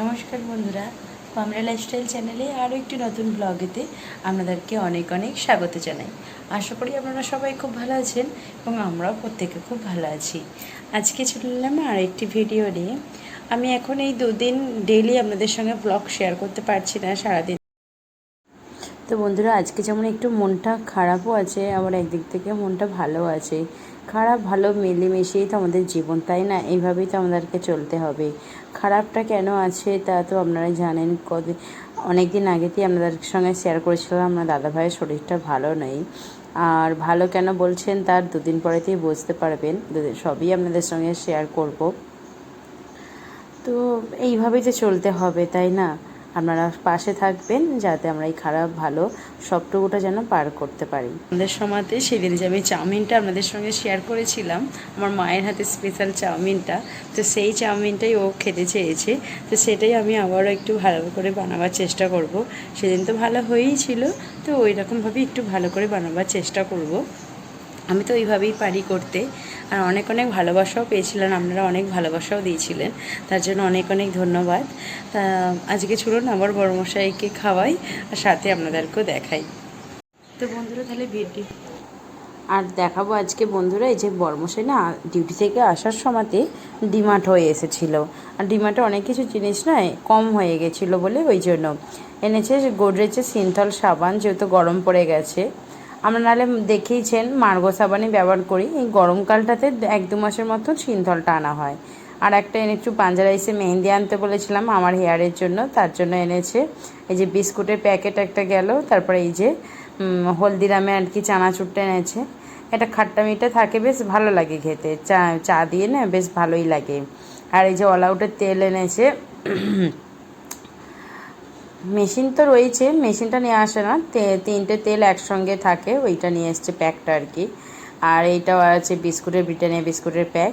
নমস্কার বন্ধুরা, কমলা লাইফস্টাইল চ্যানেলে আরও একটি নতুন ব্লগেতে আপনাদেরকে অনেক অনেক স্বাগত জানাই। আশা করি আপনারা সবাই খুব ভালো আছেন এবং আমরাও প্রত্যেকে খুব ভালো আছি। আজকে চলে এলাম আর একটি ভিডিও নিয়ে। আমি এখন এই দুদিন ডেইলি আপনাদের সঙ্গে ব্লগ শেয়ার করতে পারছি না সারাদিন। তো বন্ধুরা, আজকে যেমন একটু মনটা খারাপও আছে, আবার একদিক থেকে মনটা ভালো আছে। খারাপ ভালো মিলেমিশেই তো আমাদের জীবন, তাই না? এইভাবেই তো আমাদেরকে চলতে হবে। খারাপটা কেন আছে তা তো আপনারা জানেন। কদিন অনেক দিন আগেতেই আপনাদের সঙ্গে শেয়ার করেছিলাম, আমার দাদা ভাইয়ের শরীরটা ভালো নেই। আর ভালো কেন বলছেন তার দুদিন পরেতেই বুঝতে পারবেন সবই আপনাদের সঙ্গে শেয়ার করব। তো এইভাবেই তো চলতে হবে, তাই না? আপনারা পাশে থাকবেন যাতে আমরা এই খারাপ, ভালো সবটুকুটা যেন পার করতে পারি। আমাদের সমাতে সেদিন যে আমি চাউমিনটা আপনাদের সঙ্গে শেয়ার করেছিলাম, আমার মায়ের হাতে স্পেশাল চাউমিনটা, তো সেই চাউমিনটাই ও খেতে চেয়েছে, তো সেটাই আমি আবারও একটু ভালো করে বানাবার চেষ্টা করব। সেদিন তো ভালো হয়েই ছিল, তো ওই রকমভাবেই একটু ভালো করে বানাবার চেষ্টা করব। আমি তো ওইভাবেই পারি করতে। আর অনেক অনেক ভালোবাসাও পেয়েছিলেন, আপনারা অনেক ভালোবাসাও দিয়েছিলেন। তার জন্য অনেক অনেক ধন্যবাদ। তা, আজকে চলুন আবার বড়মশাইকে খাওয়াই আর সাথে আপনাদেরকেও দেখাই। তো বন্ধুরা, তাহলে ভিডিও আর দেখাবো আজকে বন্ধুরা, এই যে বর্মশাই না ডিউটি থেকে আসার সময়তে ডিমার্ট হয়ে এসেছিল। আর ডিমার্টে অনেক কিছু জিনিস না কম হয়ে গেছিল বলে ওই জন্য। এনেছে গোদরেজের সিনথল সাবান, যেহেতু গরম পড়ে গেছে। আমরা নাহলে দেখেইছেন মার্গো সাবানই ব্যবহার করি। এই গরমকালটাতে এক দু মাসের মতো সিনথলটা আনা হয়। আর একটা এনে একটু পাঞ্জারা এসে মেহেন্দি আনতে বলেছিলাম আমার হেয়ারের জন্য, তার জন্য এনেছে। এই যে বিস্কুটের প্যাকেট একটা গেল, তারপরে এই যে হলদিরামে আর কি চানাচুরটা এনেছে। এটা খাট্টা মিঠা থাকে, বেশ ভালো লাগে খেতে। চা চা দিয়ে না বেশ ভালোই লাগে। আর এই যে অল আউটের তেল এনেছে মেশিন তো রয়েছে, মেশিনটা নিয়ে আসে না। তিনটে তেল একসঙ্গে থাকে, ওইটা নিয়ে এসছে প্যাকটা আর কি। আর এইটাও আছে বিস্কুটের ব্রিটানিয়া বিস্কুটের প্যাক।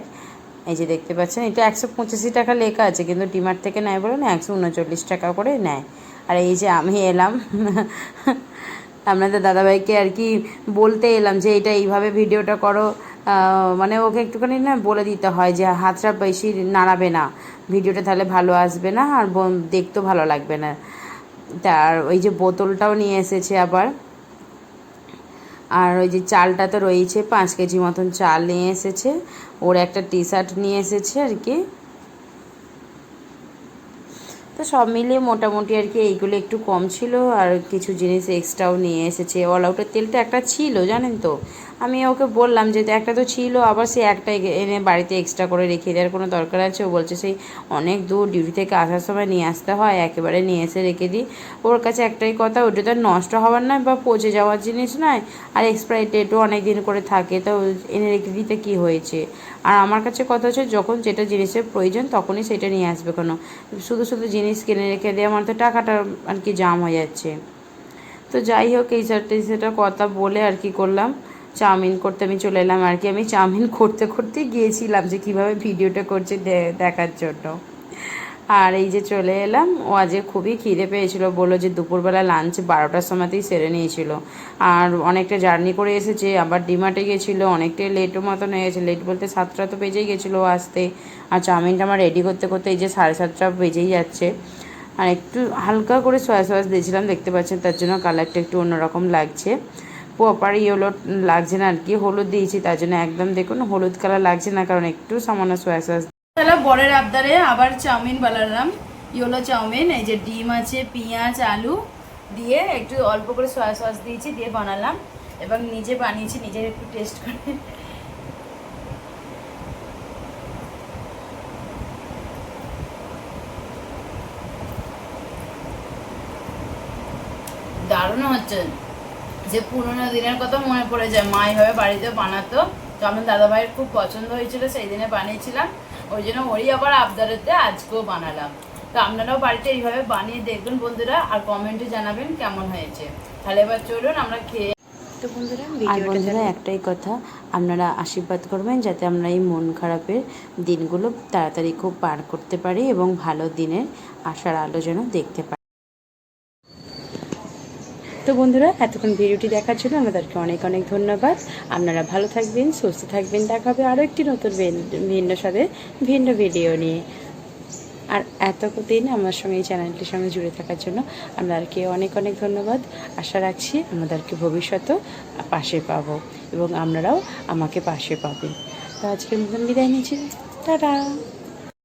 এই যে দেখতে পাচ্ছেন, এটা একশো পঁচাশি টাকা লেখা আছে, কিন্তু ডিমার্ট থেকে নেয় বলে না, একশো উনচল্লিশ টাকা করে নেয়। আর এই যে আমি এলাম আপনাদের দাদাভাইকে আর কি বলতে এলাম যে এটা এইভাবে ভিডিওটা করো। মানে ওকে একটুখানি না বলে দিতে হয় যে হাতটা বেশি নাড়াবে না, ভিডিওটা তাহলে ভালো আসবে না, আর দেখতেও ভালো লাগবে না। তার ওই যে বোতলটাও নিয়ে এসেছে আবার। আর ওই যে চালটা তো রয়েছে, পাঁচ কেজি মতন চাল নিয়ে এসেছে। ওর একটা টি শার্ট নিয়ে এসেছে আর কি। তো সব মিলিয়ে মোটামুটি আর কি এইগুলো একটু কম ছিল আর কিছু জিনিস এক্সট্রাও নিয়ে এসেছে। অল আউটের তেলটা একটা ছিল, জানেন তো? আমি ওকে বললাম যে একটা তো ছিল, আবার সে একটা এগে- এনে বাড়িতে এক্সট্রা করে রেখে দেওয়ার কোনো দরকার আছে? ও বলছে, সেই অনেক দূর ডিউটি থেকে আসার সময় নিয়ে আসতে হয়, একেবারে নিয়ে এসে রেখে দিই। ওর কাছে একটাই কথা, ওটা তো নষ্ট হওয়ার নয় বা পচে যাওয়ার জিনিস নয়, আর এক্সপায়ারি ডেটও অনেক দিন করে থাকে, তো এনে রেখে দিতে কী হয়েছে? আর আমার কাছে কথা হচ্ছে, যখন যেটা জিনিসের প্রয়োজন তখনই সেটা নিয়ে আসবে কেন? শুধু শুধু জিনিস কিনে রেখে দিয়ে আমার তো টাকাটা আর কি জাম হয়ে যাচ্ছে। তো যাই হোক, এই চারটে সেটা কথা বলে আর কি করলাম। চাউমিন করতে আমি চলে এলাম আর কি। আমি চাউমিন করতে করতে গিয়েছিলাম যে কীভাবে ভিডিওটা করছে দেখার জন্য। আর এই যে চলে এলাম, ও আজকে খুবই খিদে পেয়েছিল, বলল যে দুপুরবেলা লাঞ্চ বারোটার সময়তেই সেরে নিয়েছিল। আর অনেকটা জার্নি করে এসেছে, আবার ডিমার্টে গেছিল, অনেকটাই লেটও মতন হয়ে গেছে। লেট বলতে সাতটা তো বেজেই গেছিল আসতে। আর চাউমিনটা আমার রেডি করতে করতে এই যে সাড়ে সাতটা বেজেই যাচ্ছে। আর একটু হালকা করে সয়া সস দিয়েছিলাম, দেখতে পাচ্ছেন তার জন্য কালারটা একটু অন্যরকম লাগছে। প্রপার ইয়েলো লাগছে না, আর কি হলুদ দিয়েছি, তার জন্য একদম দেখুন হলুদ কালার লাগছে না, কারণ একটু সামান্য সয়া সস তাহলে বরের আবদারে আবার চাউমিন বানালাম ইয়োলো চাউমিন, এই যে ডিম আছে, পেঁয়াজ, আলু দিয়ে একটু অল্প করে সয়া সস দিয়েছি, দিয়ে বানালাম, এবং নিজে বানিয়েছি, নিজে একটু টেস্ট করে। দারুণ হচ্ছে। যে পুরোনো দিনের কথা মনে পড়ে যায়। মা এভাবে বাড়িতে বানাতো। তো আমার দাদা ভাইয়ের খুব পছন্দ হয়েছিল সেই দিনে বানিয়েছিলাম। ওই জন্য ওরই আবার আবদারেতে আজকেও বানালাম। তো আপনারাও বাড়িতে এইভাবে বানিয়ে দেখবেন বন্ধুরা আর কমেন্টে জানাবেন কেমন হয়েছে। তাহলে এবার চলুন আমরা খেয়ে তো বন্ধুরা আর বন্ধুরা একটাই কথা আপনারা আশীর্বাদ করবেন যাতে আমরা এই মন খারাপের দিনগুলো তাড়াতাড়ি খুব পার করতে পারি এবং ভালো দিনের আশার আলো যেন দেখতে পারি। তো বন্ধুরা, এতক্ষণ ভিডিওটি দেখার জন্য আমাদেরকে অনেক অনেক ধন্যবাদ। আপনারা ভালো থাকবেন, সুস্থ থাকবেন, দেখা হবে আরও একটি নতুন ভিন্ন স্বাদের ভিন্ন ভিডিও নিয়ে। আর এতদিন আমার সঙ্গে এই চ্যানেলটির সঙ্গে জুড়ে থাকার জন্য আপনাদেরকে অনেক অনেক ধন্যবাদ। আশা রাখছি আমাদেরকে ভবিষ্যতেও পাশে পাবো এবং আপনারাও আমাকে পাশে পাবেন তো আজকের মতন বিদায় নিচ্ছি। টাটা!